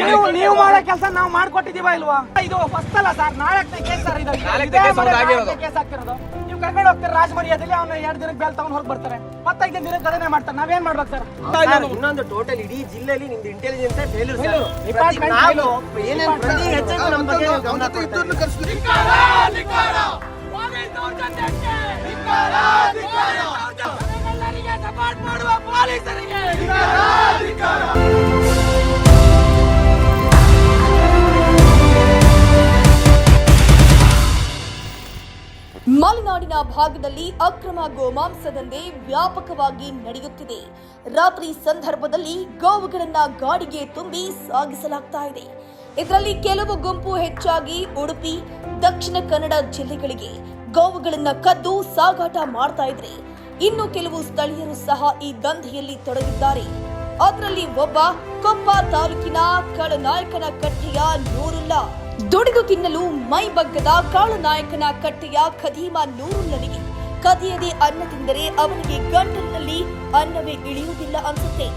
ನೀವು ನೀವು ಮಾಡೋ ಕೆಲಸ ನಾವು ಮಾಡ್ಕೊಟ್ಟಿದೀವ ಇಲ್ವಾ? ಇದು ಫಸ್ಟ್ ಅಲ್ಲ ಸರ್ ನಾಳೆ ಕೇಸ್ ಸರ್ ಇದು. ಕೇಸ್ ಆಗ್ತಿರೋದು. ನೀವು ಕರ್ಕೊಂಡು ಹೋಗ್ತಾರೆ ರಾಜಮರ್ಯಾದಲ್ಲಿ ಅವ್ನ ಎರಡು ದಿನಕ್ಕೆ ಬೇಲ್ ತಗೊಂಡು ಹೊರಗೆ ಬರ್ತಾರೆ. ಮತ್ತೈದು ದಿನಕ್ಕೆ ಅದನ್ನೇ ಮಾಡ್ತಾರೆ. ನಾವೇನ್ ಮಾಡ್ಬೇಕು ಸರ್? ಸರ್, ಇನ್ನೊಂದು ಟೋಟಲ್ ಇಡೀ ಜಿಲ್ಲೆಯಲ್ಲಿ ನಿಮ್ದು ಇಂಟೆಲಿಜೆನ್ಸ್ ಫೇಲ್ಯೂರ್. ಏನೇನು ಪ್ರತಿ ಹೆಚ್ಚಿಗೆ ನಮ್ಮ ಬಗ್ಗೆ ಗಮನ ಇದ್ದೀವಿ. ಮಲೆನಾಡಿನ ಭಾಗದಲ್ಲಿ ಅಕ್ರಮ ಗೋಮಾಂಸ ದಂಧೆ ವ್ಯಾಪಕವಾಗಿ ನಡೆಯುತ್ತಿದೆ. ರಾತ್ರಿ ಸಂದರ್ಭದಲ್ಲಿ ಗೋವುಗಳನ್ನ ಗಾಡಿಗೆ ತುಂಬಿ ಸಾಗಿಸಲಾಗ್ತಾ ಇದೆ. ಇದರಲ್ಲಿ ಕೆಲವು ಗುಂಪು ಹೆಚ್ಚಾಗಿ ಉಡುಪಿ, ದಕ್ಷಿಣ ಕನ್ನಡ ಜಿಲ್ಲೆಗಳಿಗೆ ಗೋವುಗಳನ್ನ ಕದ್ದು ಸಾಗಾಟ ಮಾಡ್ತಾ ಇದ್ರೆ ಇನ್ನು ಕೆಲವು ಸ್ಥಳೀಯರು ಸಹ ಈ ದಂಧೆಯಲ್ಲಿ ತೊಡಗಿದ್ದಾರೆ. ಅದರಲ್ಲಿ ಒಬ್ಬ ಕೊಪ್ಪ ತಾಲೂಕಿನ ಕಳನಾಯಕನ ಕಟ್ಟೆಯ ನೂರುಲ್ಲಾ ದುಡಿದು ತಿನ್ನಲು ಮೈ ಬಗ್ಗದ ಕಾಳನಾಯಕನ ಕಟ್ಟೆಯ ಖದೀಮ ನೂರುಲ್ಲನಿಗೆ ಕದಿಯದೆ ಅನ್ನ ತಿಂದರೆ ಅವನಿಗೆ ಗಂಟಲಿನಲ್ಲಿ ಅನ್ನವೇ ಇಳಿಯುವುದಿಲ್ಲ ಅನ್ಸುತ್ತೆ.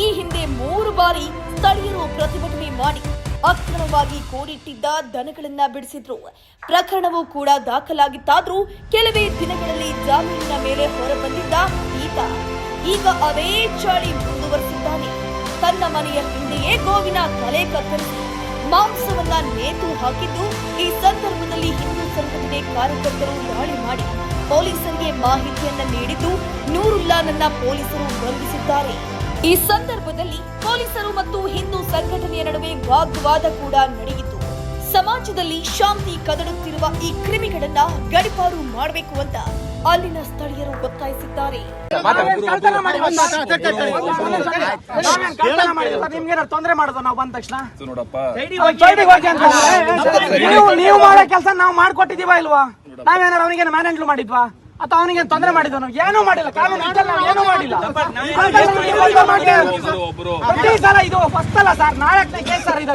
ಈ ಹಿಂದೆ ಮೂರು ಬಾರಿ ಸ್ಥಳೀಯರು ಪ್ರತಿಭಟನೆ ಮಾಡಿ ಅಕ್ರಮವಾಗಿ ಕೋಡಿಟ್ಟಿದ್ದ ದನಗಳನ್ನ ಬಿಡಿಸಿದ್ರು. ಪ್ರಕರಣವೂ ಕೂಡ ದಾಖಲಾಗಿತ್ತಾದ್ರೂ ಕೆಲವೇ ದಿನಗಳಲ್ಲಿ ಜಾಮೀನಿನ ಮೇಲೆ ಹೊರಬಂದಿದ್ದ ಈತ. ಈಗ ಅದೇ ಚಾಳಿ ಮುಂದುವರೆಸಿದ್ದಾನೆ. ತನ್ನ ಮನೆಯ ಹಿಂದೆಯೇ ಗೋವಿನ ತಲೆ ಕತ್ತರಿಸಿ ಮಾಂಸವನ್ನ ನೇತು ಹಾಕಿದ್ದು, ಈ ಸಂದರ್ಭದಲ್ಲಿ ಹಿಂದೂ ಸಂಘಟನೆ ಕಾರ್ಯಕರ್ತರು ದಾಳಿ ಮಾಡಿ ಪೊಲೀಸರಿಗೆ ಮಾಹಿತಿಯನ್ನ ನೀಡಿದ್ದು ನೂರುಲ್ಲಾನನ್ನ ಪೊಲೀಸರು ಬಂಧಿಸಿದ್ದಾರೆ. ಈ ಸಂದರ್ಭದಲ್ಲಿ ಪೊಲೀಸರು ಮತ್ತು ಹಿಂದೂ ಸಂಘಟನೆಯ ನಡುವೆ ವಾಗ್ವಾದ ಕೂಡ ನಡೆಯಿತು. ಸಮಾಜದಲ್ಲಿ ಶಾಂತಿ ಕದಡುತ್ತಿರುವ ಈ ಕ್ರಿಮಿಗಳನ್ನ ಗಡಿಪಾರು ಮಾಡಬೇಕು ಅಂತ ಅಲ್ಲಿನ ಸ್ಥಳೀಯರು ಒತ್ತಾಯಿಸಿದ್ದಾರೆ. ತೊಂದರೆ ಮಾಡೋದು ನಾವು ಬಂದ ತಕ್ಷಣ ನೀವು ಮಾಡೋ ಕೆಲಸ ನಾವು ಮಾಡ್ಕೊಟ್ಟಿದೀವ ಇಲ್ವಾ ನಾವೇನಾರು ಅವನಿಗೆ ಮ್ಯಾನೇಜ್ ಮಾಡಿದ್ವಾ ಅಥವಾ ಅವನಿಗೆ ತೊಂದರೆ ಮಾಡಿದ್ವ ನಾವು ಏನೂ ಮಾಡಿಲ್ಲ ಕಾನೂನು ಏನೂ ಮಾಡಿಲ್ಲ ಪ್ರತಿ ಸಲ ಇದು ಫಸ್ಟ್ ಅಲ್ಲ ಸರ್ ನಾಲ್ಕನೇ ಕೇಸ್ ಸರ್ ಇದು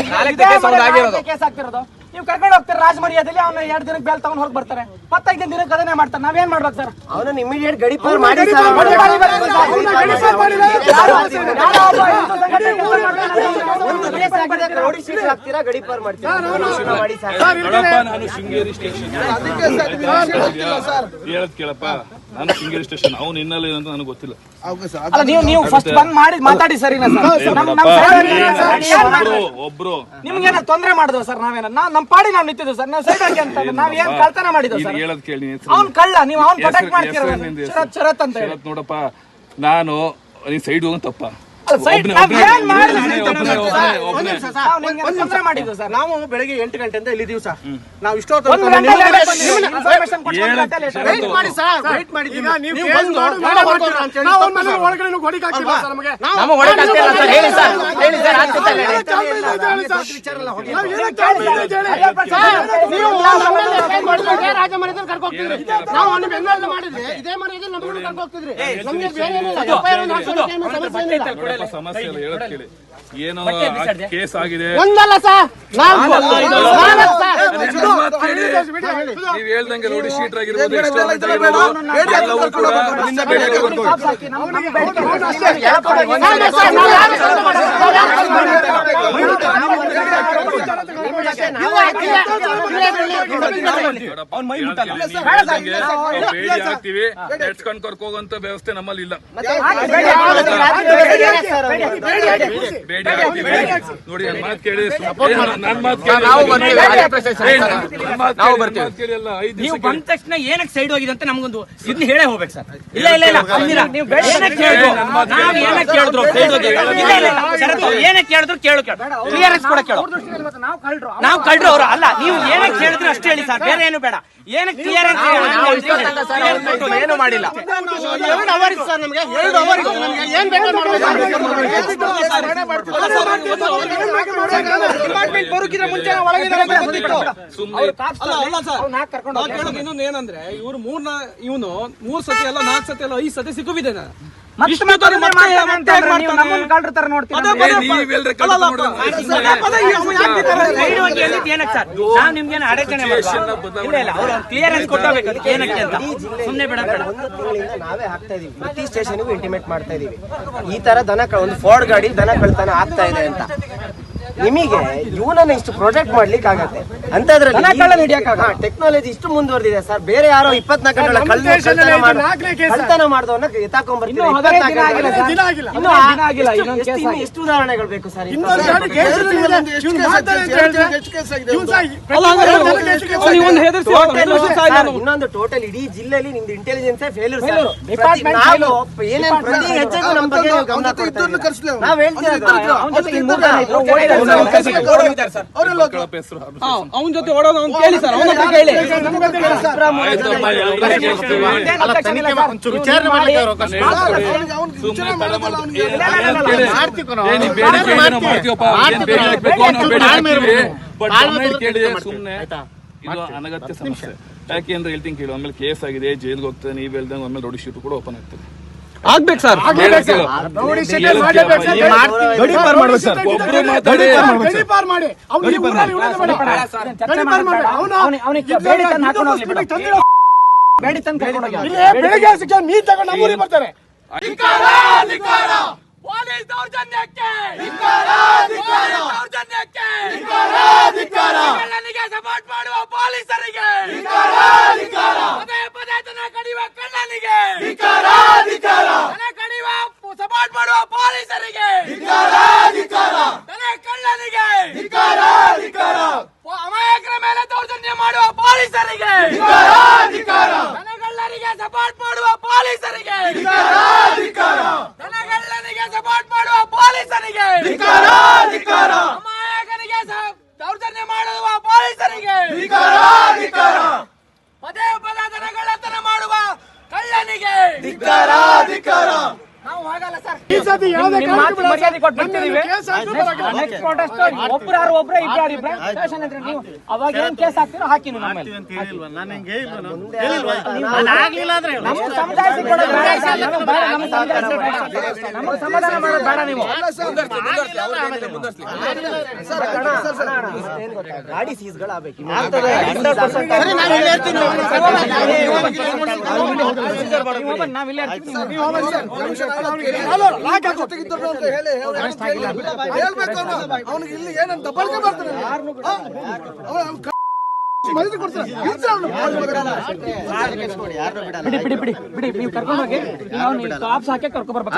ಕೇಸ್ ಆಗ್ತಿರೋದು ನೀವು ಕರ್ಕೊಂಡು ಹೋಗ್ತಾರೆ ರಾಜಮರ್ಯಾದಲ್ಲಿ ಅವನ ಎರಡು ದಿನಕ್ಕೆ ಬೇಲ್ ತಗೊಂಡು ಹೋಗಿ ಬರ್ತಾರೆ. ಮತ್ತೈದು ದಿನಕ್ಕೆ ಅದನ್ನೇ ಮಾಡ್ತಾರೆ. ನಾವೇನ್ ಮಾಡ್ಬೇಕು ಸರ್? ಅವನನ್ನ ಇಮಿಡಿಯೇಟ್ ಗಡಿಪಾರ್ ಮಾಡಿ ಸರ್. ಮಾಡಿ, ಮಾಡ್ತೀರಾ? ನಾನು ಶೃಂಗೇರಿ ಸ್ಟೇಷನ್. ಹೇಳದ್ ಕೇಳಪ್ಪ? ನಾನು ಸಿಂಗಲ್ ಸ್ಟೇಷನ್ ಅವ್ನು ಹಿನ್ನೆಲೆ ಏನು ಅಂತ ನನಗೆ ಗೊತ್ತಿಲ್ಲ. ಅಲ್ಲ ನೀವು ನೀವು ಫಸ್ಟ್ ಬಂದ್ ಮಾಡಿ ಮಾತಾಡಿ ಸರ್ ಒಬ್ರು ನಿಮ್ಗೇನ ತೊಂದ್ರೆ ಮಾಡಿದ್ವ ಸರ್ ನಾವೇನ? ನಾವ್ ನಮ್ ಪಾಡಿ ನಾವು ನಿಂತಿದ್ವಿ ಸರ್ ನಾವು ಸೈಡ್ ಹಾಕಿ ಅಂತ ನಾವ್ ಏನ್ ಕಳ್ತನ ಮಾಡಿದ್ವಿ ಸರ್? ಹೇಳದ್ ಕೇಳಿ ಅವ್ನ್ ಕಳ್ಳ ನೀವು ಅವ್ನ್ ಪ್ರೊಟೆಕ್ಟ್ ಮಾಡ್ತೀರ ಶರತ್ ಶರತ್ ಅಂತ ಹೇಳಿ. ನೋಡಪ್ಪ ನಾನು ನೀನ್ ಸೈಡ್ ಹೋಗೋ ಮಾಡಿದ್ವಿ ಸರ್? ನಾವ್ ಬೆಳಗ್ಗೆ ಎಂಟು ಗಂಟೆಯಿಂದ ಇಲ್ಲಿದೀವಿ ಸರ್? ನಾವು ಸರ್. ಒಳಗಡೆ ಹೊಡಿಕ್ ಹಾಕಿಲ್ಲ ಸರ್ ನಮಗೆ. ನಾವು ರಾಜ ಮನೆಯಲ್ಲಿ ಕರ್ಕೊ ಹೋಗ್ತಿದ್ರಿ ನಾವು ಅವ್ನ ಬೆನ್ನೆಲ್ಲ ಮಾಡಿದ್ರಿ ಇದೇ ಮನೆಯಲ್ಲಿ ನಮ್ಮನ್ನ ಕರ್ಕೊ ಹೋಗ್ತಿದ್ರಿ ನಮ್ಗೆ ಬೇರೆ ಏನಿಲ್ಲ FIR ಒಂದು ಹಾಕ್ಸೋದಕ್ಕೆ ಏನು ಸಮಸ್ಯೆ ಏನಿಲ್ಲ ಸಮಸ್ಯೆ ಇಲ್ಲ ಹೇಳದ್ ಕೇಳಿ ಏನೋ ಕೇಸ್ ಆಗಿದೆ ಒಂದಲ್ಲ ಸರ್. ನೀವ್ ಹೇಳ್ದಂಗೆ ರೋಡಿ ಶೀಟರ್ ಆಗಿರ್ಬೋದು ಕೂಡ ನಿನ್ನ ಬೇಡ ಅವ್ನಿಗೆ ಕಾಪ್ಸ್ ಹಾಕಿ, ನಮ್- ನಮ್ ಬೇಡಿಕೆ ಇದೆ. ನಾವೇ ಸರ್, ನಾವು ಯಾರು ಕೆಲಸ ಮಾಡಿಲ್ಲ. ನಾವು ಯಾರು ಕೆಲಸ ಮಾಡಿಲ್ಲ. ಅವ್ನ್ ಬೇಡಿ ಹಾಕ್ತಿವಿ ನೆಡ್ಸ್ಕೊಂಡ್ ಕರ್ಕೊ ಹೋಗಂತ ವ್ಯವಸ್ಥೆ ನಮ್ಮಲ್ಲಿ ಇಲ್ಲ ಬೇಡಿ ಹಾಕ್ತಿವಿ ನೋಡಿ ನನ್ ಮಾತ್ ಕೇಳಿ ನನ್ ಮಾತು ಕೇಳಿ ನಾವು ಬರ್ತೀವಿ. ನಾವು ನೀವು ಬಂದ ತಕ್ಷಣ ಏನಕ್ಕೆ ಸೈಡ್ ಹೋಗಿದೆ ಅಂತ ನಮಗೊಂದು ಇದನ್ನ ಹೇಳೇ ಹೋಗ್ಬೇಕು ಸರ್ ಇಲ್ಲ ಇಲ್ಲ ಇಲ್ಲ. ನೀವು ಏನಕ್ಕೆ ನಾವು ಏನಕ್ಕೆ ಕೇಳಿದ್ರು ಸೈಡ್ ಹೋಗಿ ಇಲ್ಲ ಏನಕ್ಕೆ ಕೇಳಿದ್ರು ಕೇಳು ಕೇಳು ಕ್ಲಿಯರೆನ್ಸ್ ಕೂಡ ಕೇಳು ನಾವು ಕಳ್ರು ಅವ್ರು ಕಳ್ರು ಅಲ್ಲ ನೀವು ಏನಕ್ಕೆ ಕೇಳಿದ್ರು ಅಷ್ಟೇ ಹೇಳಿ ಸರ್ ಬೇರೆ ಏನು ಬೇಡ ಏನಕ್ಕೆ ಕ್ಲಿಯರೆನ್ಸ್ ಏನು ಮಾಡಿಲ್ಲ? ಅವರ್ ಸರ್ ನಮಗೆ ಎರಡು ಅವರ್ ನಮಗೆ ಏನ್ ಬೇಕಾದ್ರೂ ಡಿಪಾರ್ಟ್ಮೆಂಟ್ ಬರೋಕ್ಕಿಂತ ಮುಂಚೆ ನಾವು ಒಳಗಿದ್ದಾರೆ ಅಂತ ಗೊತ್ತಿತ್ತು. ಸುಮ್ನೆ ಅವ್ರು ಕಾಪ್ಸ್ ಅವ್ರು ನಾಲ್ಕು ಕರ್ಕೊಂಡು ಇನ್ನೊಂದು ಏನಂದ್ರೆ ಇವ್ರು ಮೂರ್ನ ಇವನು ಮೂರ್ ಸತಿ ಅಲ್ಲ ನಾಲ್ಕು ಸತಿ ಅಲ್ಲ ಐದು ಸತಿ. ನೀವು ಹಾಕ್ತಾ ಇದೀವಿ. ಪ್ರತಿ ಸ್ಟೇಷನ್ಗೂ ಇಂಟಿಮೇಟ್ ಮಾಡ್ತಾ ಇದೀವಿ. ಈ ತರ ದನ ಕ- ಒಂದು ಫೋರ್ಡ್ ಗಾಡಿ ದನ ಕಳ್ತನ ಆಗ್ತಾ ಇದೆ ಅಂತ. ನಿಮಗೆ ಇವನನ್ನ ಇಷ್ಟು ಪ್ರೊಟೆಕ್ಟ್ ಮಾಡ್ಲಿಕ್ಕೆ ಆಗತ್ತೆ. ಅಂತದ್ರಲ್ಲಿ ಟೆಕ್ನಾಲಜಿ ಇಷ್ಟು ಮುಂದುವರೆದಿದೆ ಸರ್. ಬೇರೆ ಯಾರೋ ಇಪ್ಪತ್ನಾಲ್ಕು ಗಂಟೆ. ಕಳ್ತನ ಮಾಡ್ದವನ್ನ ಎತ್ತಾಕೊಂಡ್ಬರ್ತೀವಿ. ಇನ್ನೂ. ಎಷ್ಟು ಉದಾಹರಣೆಗಳು ಬೇಕು ಸರ್. ಇನ್ನೊಂದು ಟೋಟಲ್ ಇಡೀ ಜಿಲ್ಲೆಯಲ್ಲಿ ನಿಮ್ದು ಇಂಟೆಲಿಜೆನ್ಸ್ ಫೇಲ್ಯೂರ್ ನಾವು. ಏನೇನು ಪ್ರತಿ ಹೆಜ್ಜೆಗೂ ನಮ್ಮ ಬಗ್ಗೆ ನೀವು ಗಮನ ಹೇಳ್ತಿರೋದು ಅವ್ನ ಜೊತೆ ಓಡೋದು ಅವ್ನು ಕೇಳಿ ಸರ್ ಅವನ ಹತ್ರ ಕೇಳಿ. ಸುಮ್ನೆ ಇದು ಅನಗತ್ಯ ಸಮಸ್ಯೆ ಯಾಕೆಂದ್ರೆ ಹೇಳ್ತೀನಿ ಕೇಳಿ ಆಮೇಲೆ ಕೇಸ್ ಆಗಿದೆ ಜೈಲ್ಗೆ ಹೋಗ್ತದೆ ನೀವು ಹೇಳ್ದಂಗೆ ಆಮೇಲೆ ದೊಡ್ಡ ಶೀಟ್ ಕೂಡ ಓಪನ್ ಆಗ್ತದೆ ಆಗ್ಬೇಕು ಸರ್. ಬೇಡಿ. ಬೆಳಗ್ಗೆ ಸಿಕ್ಕ ನೀರ್ ತಗೊಂಡು ನಮ್ಮೂರಿಗೆ ಬರ್ತಾರೆ. ಪೊಲೀಸ್ ದೌರ್ಜನ್ಯಕ್ಕೆ! ದೌರ್ಜನ್ಯಕ್ಕೆ! ಕಳ್ಳನಿಗೆ ಸಪೋರ್ಟ್ ಮಾಡುವ ಪೊಲೀಸರಿಗೆ! ಪದೇ ಪದೇ ತನ್ನ ಕಡಿಯುವ ಕಳ್ಳನಿಗೆ! ಕಡಿಯುವ ಸಪೋರ್ಟ್ ಮಾಡುವ ಪೊಲೀಸರಿಗೆ ತನ್ನ ಕಳ್ಳನಿಗೆ ಪೊ- ಅಮಾಯಕರ ಮೇಲೆ ದೌರ್ಜನ್ಯ ಮಾಡುವ ಪೊಲೀಸರಿಗೆ ದನಗಳ್ಳರಿಗೆ ಸಪೋರ್ಟ್ ಮಾಡುವ ಪೊಲೀಸರಿಗೆ ಮಾಡುವ ಪೊಲೀಸರಿಗೆ. ಅಮಾಯಕನಿಗೆ ಸ- ದೌರ್ಜನ್ಯ ಮಾಡುವ ಪೊಲೀಸರಿಗೆ. ಪದೇ ಪದೇ ದನಗಳತನ ಮಾಡುವ ಕಳ್ಳನಿಗೆ. ಧಿಕ್ಕಾರ ಹೋಗಲ್ಲ ಅವಾಗ ಏನ್ ಕೇಸ್ ಹಾಕ್ತಿರೋ ಹಾಕಿ ಸಮಾಧಾನ ಮಾಡೋದು ಬೇಡ ನೀವು ಗಾಡಿ ಸೀಸ್ಗಳು ಆಗ್ಬೇಕು ನೀವು ನಾವ್ ಇಲ್ಲೇ ನೀವು. ಅವನಿಗೆ ಏನಂತ ಬಳಕೆ ಅವ್ನು. ಬಿಡಿ ಬಿಡಿ ಬಿಡಿ ಬಿಡಿ. ನೀವು ಕರ್ಕೊಂಡು ಹೋಗಿ. ನಾವು ಕಾಪ್ಸ್ ಹಾಕಿ ಕರ್ಕೊಂಡ್ ಬರ್ಬೇಕು